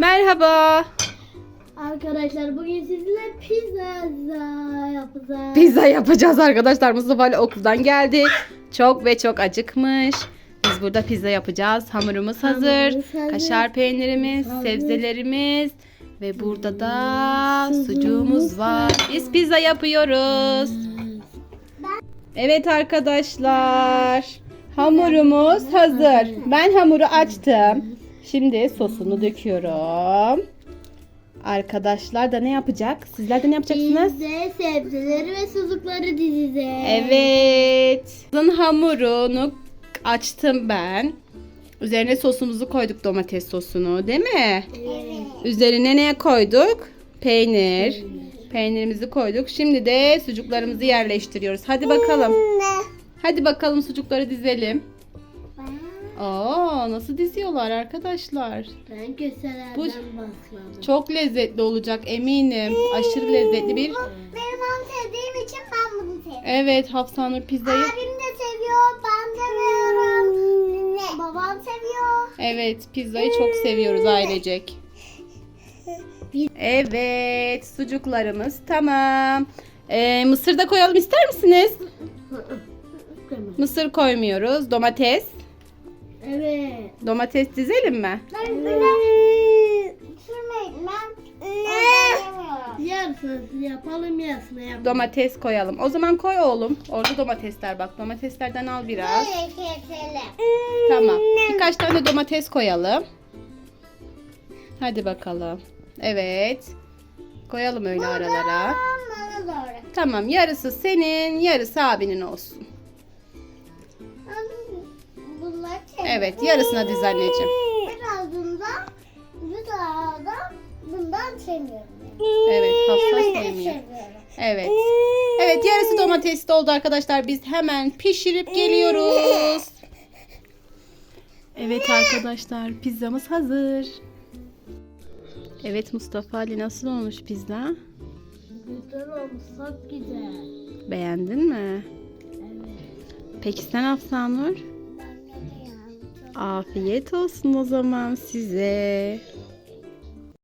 Merhaba. Arkadaşlar bugün sizinle pizza yapacağız. Pizza yapacağız arkadaşlar. Mustafa Ali okuldan geldi. Çok ve çok acıkmış. Biz burada pizza yapacağız. Hamurumuz hazır. Hamurumuz hazır. Kaşar peynirimiz, sebzelerimiz ve burada da Sucuğumuz sucuğumuz var. Biz pizza yapıyoruz. Evet arkadaşlar. Hamurumuz hazır. Ben hamuru açtım. Şimdi sosunu döküyorum. Arkadaşlar da ne yapacak? Sizler de ne yapacaksınız? Biz de sebzeleri ve sucukları dizeceğiz. Evet. Pizzanın hamurunu açtım ben. Üzerine sosumuzu koyduk domates sosunu değil mi? Evet. Üzerine ne koyduk? Peynir. Peynirimizi koyduk. Şimdi de sucuklarımızı yerleştiriyoruz. Hadi bakalım. Hadi bakalım sucukları dizelim. Aa nasıl diziyorlar arkadaşlar? Ben köselerden Bu- başladım. Çok lezzetli olacak eminim. Aşırı lezzetli bir. Benim onu sevdiğim için ben bunu seviyorum. Evet Hafsanur pizzayı. Abim de seviyor, ben seviyorum. Babam seviyor. Evet, pizzayı çok seviyoruz ailecek. Evet, sucuklarımız tamam. Ee, mısır da koyalım ister misiniz? Mısır koymuyoruz. Domates. Evet. Domates dizelim mi? Ben sürmeyin ben. Yarısını yapalım yarısını yapalım. Domates koyalım. O zaman koy oğlum. Orada domatesler bak. Domateslerden al biraz. keselim. Tamam. Birkaç tane domates koyalım. Hadi bakalım. Evet. Koyalım öyle aralara. Bana doğru. Tamam, yarısı senin, yarısı abinin olsun. Evet, yarısına diz anneciğim. Birazdan bundan sevmiyorum. Evet, Hafsa Yemeği sevmiyor. seviyorum. Evet. Evet, yarısı domatesli oldu arkadaşlar. Biz hemen pişirip geliyoruz. Evet arkadaşlar, pizzamız hazır. Evet Mustafa Ali nasıl olmuş pizza? Güzel olmuş, çok güzel. Beğendin mi? Evet. Peki sen Hafsanur? Afiyet olsun o zaman size.